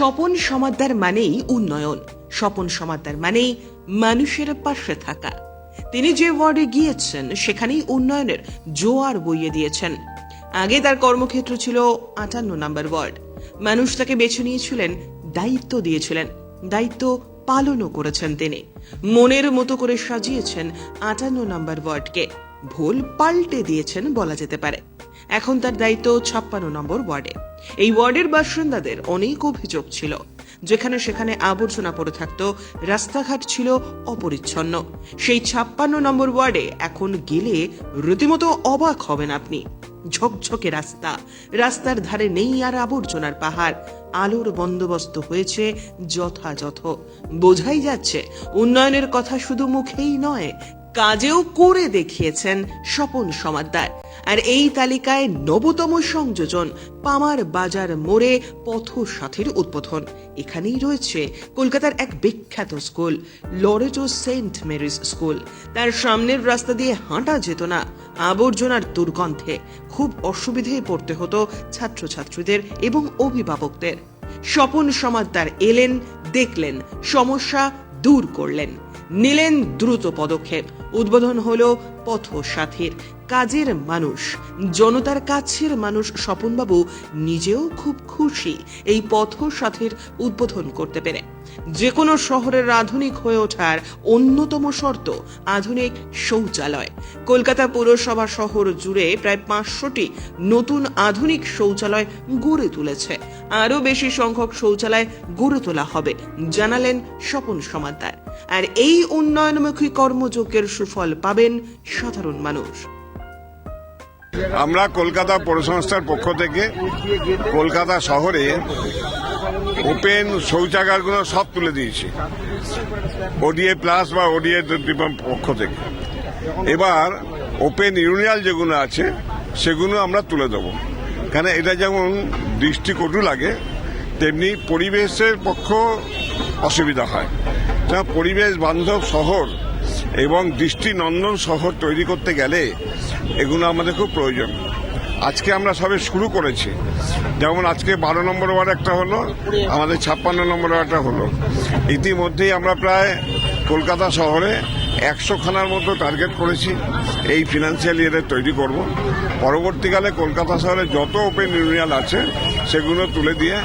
স্বপন সমাদ্দার মানেই উন্নয়ন। স্বপন সমাদ্দার মানেই মানুষের পাশে থাকা। তিনি যে ওয়ার্ডে গিয়েছেন, সেখানেই উন্নয়নের জোয়ার বইয়ে দিয়েছেন। আগে তার কর্মক্ষেত্র ছিল আটান্ন নম্বর ওয়ার্ড। মানুষ তাকে বেছে নিয়েছিলেন, দায়িত্ব দিয়েছিলেন। দায়িত্ব পালনও করেছেন তিনি। মনের মতো করে সাজিয়েছেন আটান্ন নম্বর ওয়ার্ডকে। ভুল পাল্টে দিয়েছেন বলা যেতে পারে। এখন তার দায়িত্ব ছাপ্পান্ন নম্বর ওয়ার্ডে। এই ওয়ার্ডের বাসিন্দাদের অনেক অভিযোগ ছিল। যেখানে সেখানে আবর্জনা পড়ে থাকতো, রাস্তাঘাট ছিল অপরিচ্ছন্ন। সেই ছাপ্পান্ন নম্বর ওয়ার্ডে এখন গেলে রীতিমতো অবাক হবেন আপনি। ঝকঝকে রাস্তা, রাস্তার ধারে নেই আর আবর্জনার পাহাড়। আলোর বন্দোবস্ত হয়েছে যথাযথ। বোঝাই যাচ্ছে, উন্নয়নের কথা শুধু মুখেই নয় কাজেও করে দেখিয়েছেন স্বপন সমাদ্দার। আর এই তালিকায় নবতম সংযোজন পামার বাজার মোড়ে পথ পথসাথীর উদ্বোধন। এখানেই রয়েছে কলকাতার এক বিখ্যাত school, Loreto Saint Mary's school. তার সামনের রাস্তা দিয়ে হাঁটা যেত না, আবর্জনার দুর্গন্ধে খুব অসুবিধেয় পড়তে হতো ছাত্রছাত্রীদের এবং অভিভাবকদের। স্বপন সমাদ্দার এলেন, দেখলেন, সমস্যা দূর করলেন। নিলেন দ্রুত পদক্ষেপ। উদ্বোধন হলো পথসাথীর, কাজের মানুষ। জনতার কাছের মানুষ স্বপনবাবু নিজেও খুব খুশি এই পথসাথীর উদ্বোধন করতে পেরে। যে কোনো শহরের আধুনিক হয়ে ওঠার অন্যতম শর্ত আধুনিক শৌচালয়। কলকাতা পৌরসভা শহর জুড়ে প্রায় পাঁচশোটি নতুন আধুনিক শৌচালয় গড়ে তুলেছে। আরও বেশি সংখ্যক শৌচালয় গড়ে তোলা হবে, জানালেন স্বপন সমাদ্দার আর এই উন্নয়নমুখী কর্মযজ্ঞের সুফল পাবেন সাধারণ মানুষ। আমরা কলকাতা পৌরসংস্থার পক্ষ থেকে কলকাতা শহরে ওপেন শৌচাগারগুলো সব তুলে দিয়েছি ওডিএ প্লাস বা ওডিএ পক্ষ থেকে। এবার ওপেন ইউনিয়াল যেগুলো আছে, সেগুলো আমরা তুলে দেবো। কেন এটা যেমন দৃষ্টিকটু লাগে, তেমনি পরিবেশের পক্ষ অসুবিধা হয়। তা পরিবেশ বান্ধব শহর এবং দৃষ্টিনন্দন শহর তৈরি করতে গেলে এগুলো আমাদের খুব প্রয়োজন। আজকে আমরা সবে শুরু করেছি। যেমন আজকে বারো নম্বর ওয়ার্ড একটা হলো, আমাদের ছাপ্পান্ন নম্বর ওয়ার্ডটা হলো। ইতিমধ্যেই আমরা প্রায় কলকাতা শহরে একশো খানার মতো টার্গেট করেছি। এই ফিনান্সিয়াল ইয়ারে তৈরি করব। পরবর্তীকালে কলকাতা শহরে যত ওপেন ইউনিয়ন আছে, সেগুলো তুলে দিয়ে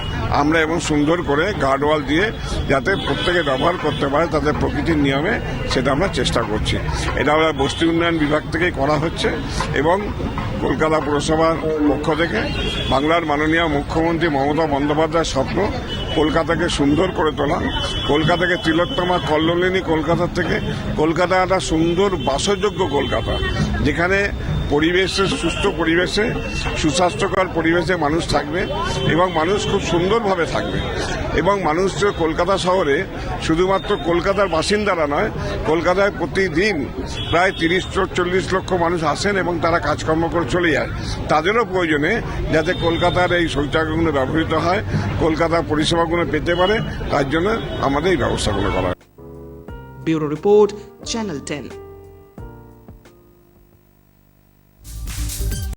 আমরা এবং সুন্দর করে গার্ডওয়াল দিয়ে যাতে প্রত্যেকে ব্যবহার করতে পারে তাদের প্রকৃতির নিয়মে, সেটা আমরা চেষ্টা করছি। এটা আমরা বস্তি উন্নয়ন বিভাগ থেকেই করা হচ্ছে এবং কলকাতা পুরসভার পক্ষ থেকে বাংলার মাননীয় মুখ্যমন্ত্রী মমতা বন্দ্যোপাধ্যায়ের স্বপ্ন, কলকাতাকে সুন্দর করে তোলা, কলকাতাকে তিলোত্তমা কল্লোলিনী কলকাতা থেকে কলকাতা একটা সুন্দর বাসযোগ্য কলকাতা, যেখানে পরিবেশে, সুস্থ পরিবেশে, সুস্বাস্থ্যকর পরিবেশে মানুষ থাকবে এবং মানুষ খুব সুন্দরভাবে থাকবে। এবং মানুষ কলকাতা শহরে শুধুমাত্র কলকাতার বাসিন্দারা নয়, কলকাতায় প্রতিদিন প্রায় তিরিশ চল্লিশ লক্ষ মানুষ আসেন এবং তারা কাজকর্ম করে চলে যায়। তাদেরও প্রয়োজনে যাতে কলকাতার এই শৌচাগারগুলো ব্যবহৃত হয়, কলকাতার পরিষেবাগুলো পেতে পারে, তার জন্য আমাদের এই ব্যবস্থাগুলো করা হয়। Bureau report channel ten